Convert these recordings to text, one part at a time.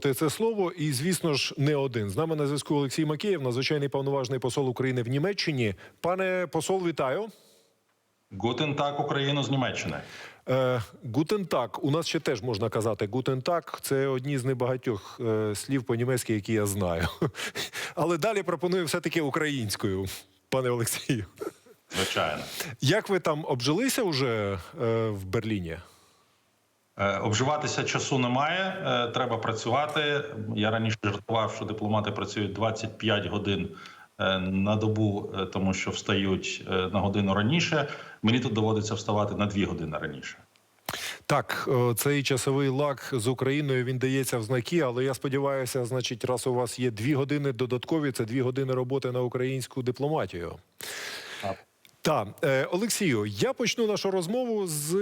Це слово, і звісно ж не один. З нами на зв'язку Олексій Макеєв, надзвичайний повноважний посол України в Німеччині. Пане посол, вітаю. Гутен так Україну з Німеччини. Е, Гутен так. У нас ще теж можна казати гутен так. Це одні з небагатьох е, слів по-німецьки, які я знаю. Але далі пропоную все-таки українською, пане Олексію. Звичайно, Як ви там обжилися вже е, в Берліні? Е, обживатися часу немає. е, Треба працювати. Я раніше жартував, що дипломати працюють 25 годин е, на добу, тому що встають на годину раніше. Мені тут доводиться вставати на 2 години раніше. Так, цей часовий лак з Україною він дається в знаки, але я сподіваюся, значить, раз у вас є дві години додаткові, це дві години роботи на українську дипломатію. Так. Так, е, Олексію, я почну нашу розмову з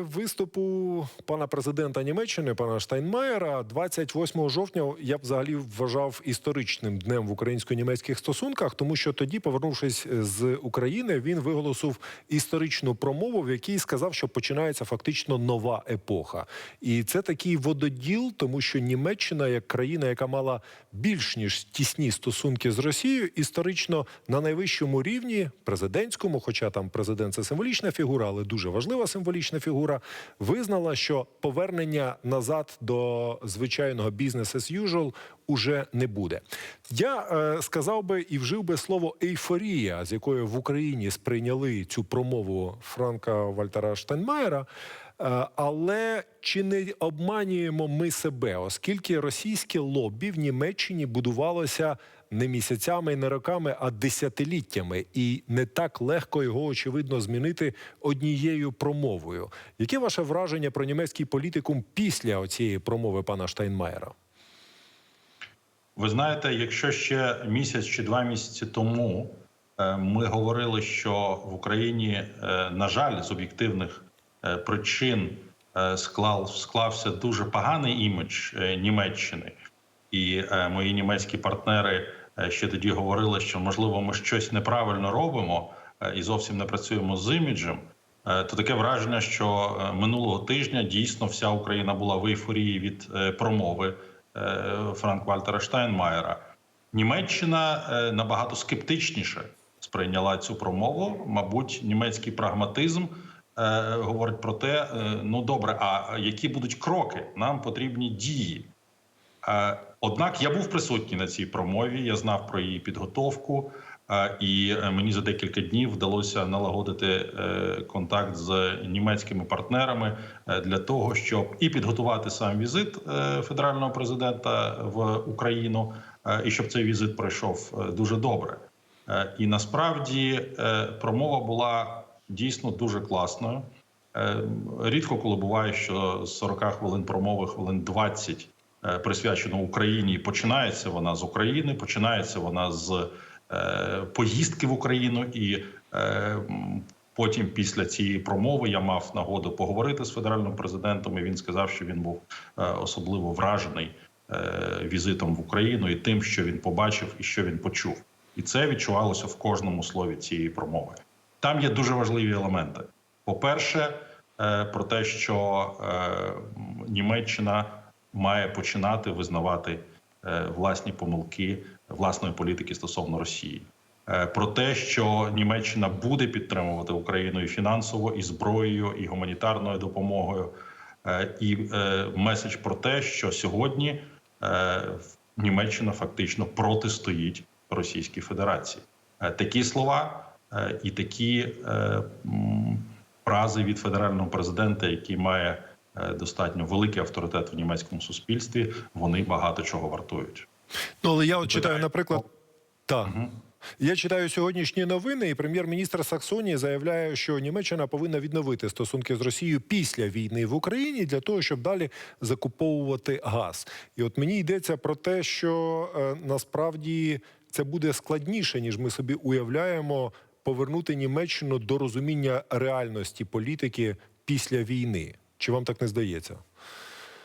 виступу пана президента Німеччини, пана Штайнмаєра. 28 жовтня я взагалі вважав історичним днем в українсько-німецьких стосунках, тому що тоді, повернувшись з України, він виголосив історичну промову, в якій сказав, що починається фактично нова епоха. І це такий вододіл, тому що Німеччина, як країна, яка мала більш ніж тісні стосунки з Росією, історично на найвищому рівні президентському, хоча там президент це символічна фігура, але дуже важлива символічна фігура, визнала, що повернення назад до звичайного бізнес as usual уже не буде. Я е, сказав би і вжив би слово ейфорія, з якою в Україні сприйняли цю промову Франка Вальтера Штайнмаєра. Е, Але чи не обманюємо ми себе, оскільки російське лобі в Німеччині будувалося не місяцями і не роками, а десятиліттями, і не так легко його очевидно змінити однією промовою. Яке ваше враження про німецький політикум після цієї промови пана Штайнмаєра? Ви знаєте, якщо ще місяць чи два місяці тому е, ми говорили, що в Україні, е, на жаль, з об'єктивних е, причин склав, склався дуже поганий імідж Німеччини, і мої німецькі партнери ще тоді говорили, що можливо ми щось неправильно робимо е, і зовсім не працюємо з іміджем. Е, То таке враження, що е, минулого тижня дійсно вся Україна була в ейфорії від е, промови е, Франк Вальтера Штайнмаєра. Німеччина е, набагато скептичніше сприйняла цю промову. Мабуть, німецький прагматизм е, говорить про те: е, ну добре, а які будуть кроки? Нам потрібні дії. Е, Однак я був присутній на цій промові, я знав про її підготовку, е, і е, мені за декілька днів вдалося налагодити контакт з німецькими партнерами для того, щоб і підготувати сам візит федерального президента в Україну, і щоб цей візит пройшов дуже добре. І насправді промова була дійсно дуже класною. Рідко коли буває, що з 40 хвилин промови хвилин 20 е, присвячено Україні. Починається вона з України, починається вона з е, поїздки в Україну, і е, потім, після цієї промови, я мав нагоду поговорити з федеральним президентом. І він сказав, що він був е, особливо вражений е, візитом в Україну і тим, що він побачив і що він почув. І це відчувалося в кожному слові цієї промови. Там є дуже важливі елементи. По-перше, е, про те, що е, Німеччина має починати визнавати е, власні помилки власної політики стосовно Росії. Е, Про те, що Німеччина буде підтримувати Україну і фінансово, і зброєю, і гуманітарною допомогою, Е, і меседж про те, що сьогодні Німеччина фактично протистоїть Російській Федерації. Такі слова і такі фрази від федерального президента, який має достатньо великий авторитет в німецькому суспільстві, вони багато чого вартують. Ну, але я от читаю, наприклад, так. Я читаю сьогоднішні новини, і прем'єр-міністр Саксонії заявляє, що Німеччина повинна відновити стосунки з Росією після війни в Україні для того, щоб далі закуповувати газ. І от мені йдеться про те, що е, насправді це буде складніше, ніж ми собі уявляємо, повернути Німеччину до розуміння реальності політики після війни. Чи вам так не здається?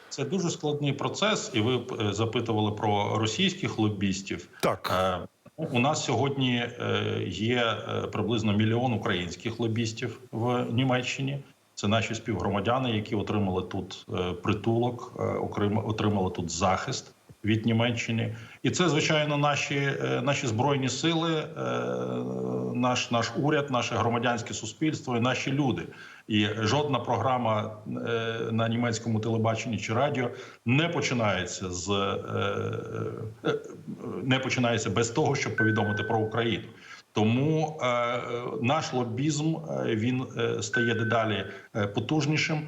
Це дуже складний процес, і ви е, запитували про російських лобістів. Так. Е, У нас сьогодні е, є приблизно мільйон українських лобістів в Німеччині, Це наші співгромадяни, які отримали тут притулок, отримали тут захист від Німеччини. І це, звичайно, наші, е, наші збройні сили, е, наш, наш уряд, наше громадянське суспільство і наші люди. І жодна програма е, на німецькому телебаченні чи радіо не починається з не починається без того, щоб повідомити про Україну. Тому е, наш лобізм е, він е, стає дедалі потужнішим.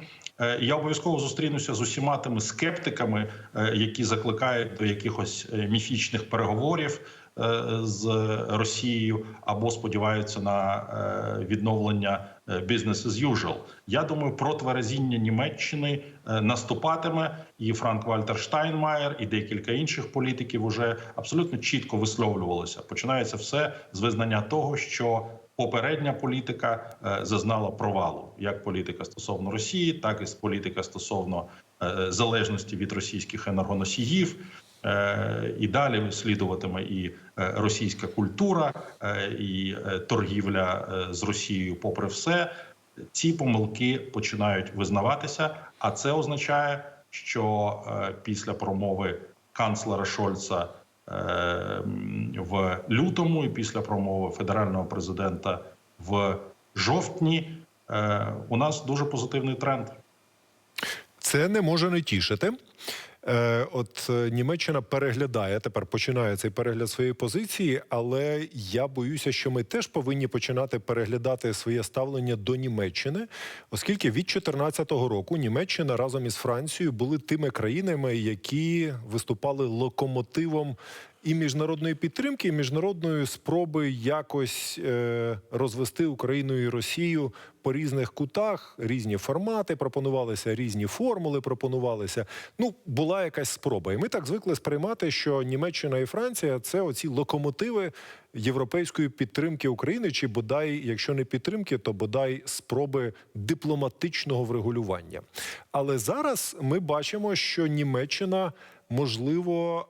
Я обов'язково зустрінуся з усіма тими скептиками, які закликають до якихось міфічних переговорів з Росією або сподіваються на е, відновлення е, business as usual. Я думаю, протверезіння Німеччини е, наступатиме, і Франк Вальтер Штайнмаєр, і декілька інших політиків вже абсолютно чітко висловлювалися. Починається все з визнання того, що попередня політика е, зазнала провалу, як політика стосовно Росії, так і політика стосовно е, залежності від російських енергоносіїв. Е, І далі слідуватиме і е, російська культура, е, і торгівля з Росією, попри все, ці помилки починають визнаватися. А це означає, що після промови канцлера Шольца в лютому, і після промови федерального президента в жовтні, у нас дуже позитивний тренд. Це не може не тішити. Е, от е, Німеччина переглядає тепер починає цей перегляд своєї позиції, але я боюся, що ми теж повинні починати переглядати своє ставлення до Німеччини, оскільки від 2014 року Німеччина разом із Францією були тими країнами, які виступали локомотивом і міжнародної підтримки, і міжнародної спроби якось е, розвести Україну і Росію по різних кутах, різні формати пропонувалися, різні формули пропонувалися. Ну, була якась спроба. І ми так звикли сприймати, що Німеччина і Франція це оці локомотиви європейської підтримки України, чи бодай, якщо не підтримки, то бодай спроби дипломатичного врегулювання. Але зараз ми бачимо, що Німеччина можливо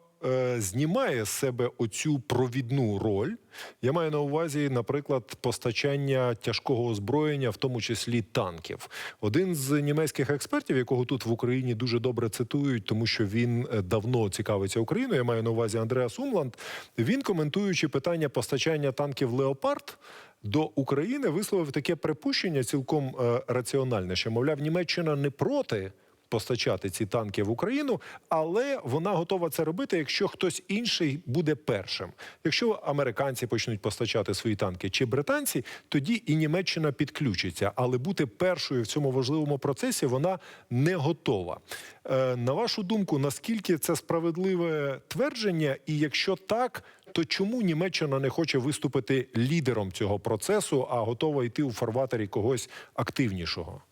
знімає з себе оцю провідну роль. Я маю на увазі, наприклад, постачання тяжкого озброєння, в тому числі танків. Один з німецьких експертів, якого тут в Україні дуже добре цитують, тому що він е, давно цікавиться Україною. Я маю на увазі Андреас Умланд. Він коментуючи питання постачання танків Леопард. До України висловив таке припущення цілком е, раціональне, що мовляв, Німеччина не проти постачати ці танки в Україну, але вона готова це робити, якщо хтось інший буде першим. Якщо американці почнуть постачати свої танки чи британці, тоді і Німеччина підключиться. Але бути першою в цьому важливому процесі вона не готова. Е, на вашу думку, наскільки це справедливе твердження, і якщо так, то чому Німеччина не хоче виступити лідером цього процесу, а готова йти у фарватері когось активнішого?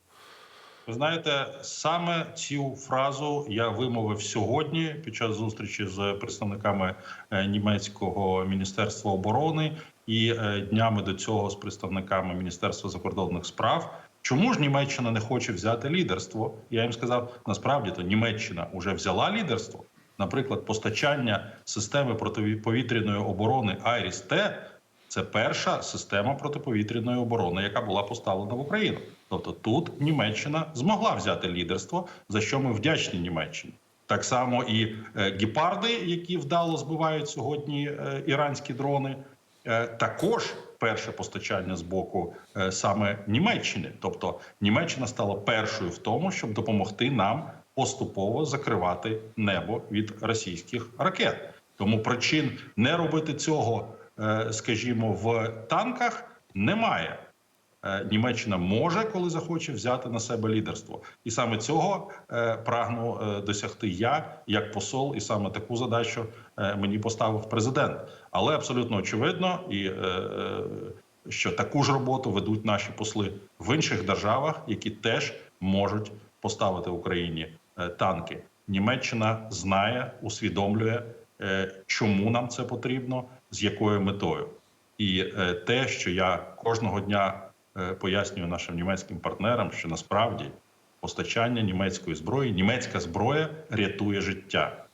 Ви знаєте, саме цю фразу я вимовив сьогодні під час зустрічі з представниками е, німецького міністерства оборони і е, днями до цього з представниками Міністерства закордонних справ. Чому ж Німеччина не хоче взяти лідерство? Я їм сказав, насправді то Німеччина вже взяла лідерство. Наприклад, постачання системи протиповітряної оборони Айріс-Т це перша система протиповітряної оборони, яка була поставлена в Україну. Тобто тут Німеччина змогла взяти лідерство, за що ми вдячні Німеччині. Так само і е, гепарди, які вдало збивають сьогодні е, іранські дрони, е, також перше постачання з боку саме Німеччини. Тобто Німеччина стала першою в тому, щоб допомогти нам поступово закривати небо від російських ракет. Тому причин не робити цього, скажімо, в танках немає. Е, Німеччина може, коли захоче, взяти на себе лідерство, і саме цього е, прагну е, досягти я як посол, і саме таку задачу мені поставив президент. Але абсолютно очевидно, і що таку ж роботу ведуть наші посли в інших державах, які теж можуть поставити Україні танки. Німеччина знає, усвідомлює, чому нам це потрібно, з якою метою, і те, що я кожного дня пояснюю нашим німецьким партнерам, що насправді постачання німецької зброї, німецька зброя рятує життя.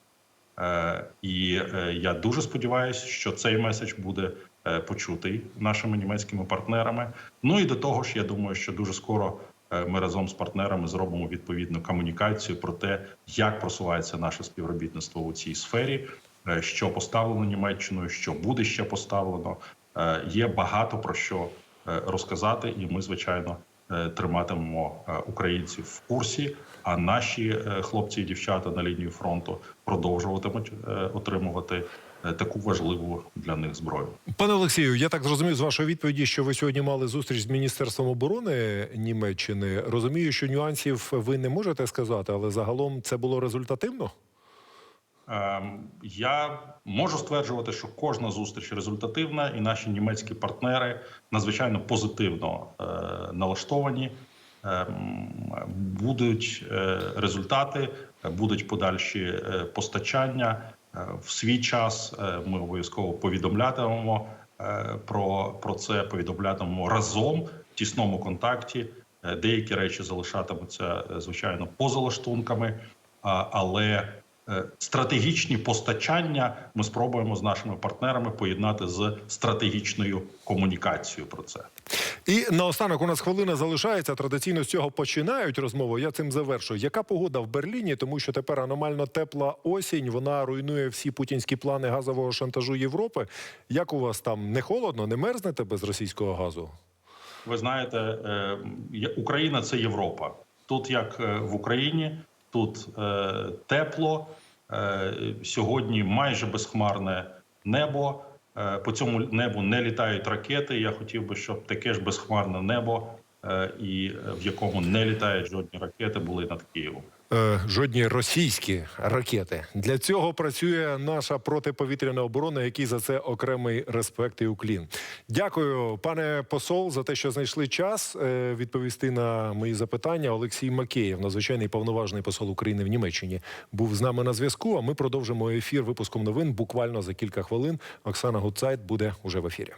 Е, І е, я дуже сподіваюся, що цей меседж буде е, почутий нашими німецькими партнерами. Ну і до того ж, я думаю, що дуже скоро е, ми разом з партнерами зробимо відповідну комунікацію про те, як просувається наше співробітництво у цій сфері, е, що поставлено Німеччиною, що буде ще поставлено. Е, Є багато про що е, розказати, і ми, звичайно, е, триматимемо е, українців в курсі. А наші е, хлопці і дівчата на лінії фронту продовжуватимуть е, отримувати е, таку важливу для них зброю. Пане Олексію, я так зрозумів з вашої відповіді, що ви сьогодні мали зустріч з міністерством оборони Німеччини. Розумію, що нюансів ви не можете сказати, але загалом це було результативно. Ем, Я можу стверджувати, що кожна зустріч результативна, і наші німецькі партнери надзвичайно позитивно е, налаштовані. Ем, Будуть е, результати, е, будуть подальші постачання. В свій час ми обов'язково повідомлятимемо про, про це, повідомлятимемо разом в тісному контакті. Деякі речі залишатимуться звичайно поза лаштунками, але стратегічні постачання ми спробуємо з нашими партнерами поєднати з стратегічною комунікацією про це. І наостанок у нас хвилина залишається. Традиційно з цього починають розмову. Я цим завершую. Яка погода в Берліні? Тому що тепер аномально тепла осінь. Вона руйнує всі путінські плани газового шантажу Європи. Як у вас там не холодно, не мерзнете без російського газу? Ви знаєте, е, Україна це Європа. Тут як е, в Україні, тут е, тепло. Е, Сьогодні майже безхмарне небо. Е, По цьому небу не літають ракети. Я хотів би, щоб таке ж безхмарне небо, е, і е, в якому не літають жодні ракети, були над Києвом. Е, жодні російські ракети. Для цього працює наша протиповітряна оборона, який за це окремий респект і уклін. Дякую, пане посол, за те, що знайшли час е, відповісти на мої запитання. Олексій Макеєв, надзвичайний повноважний посол України в Німеччині, був з нами на зв'язку. А ми продовжимо ефір випуском новин буквально за кілька хвилин. Оксана Гуцайт буде уже в ефірі.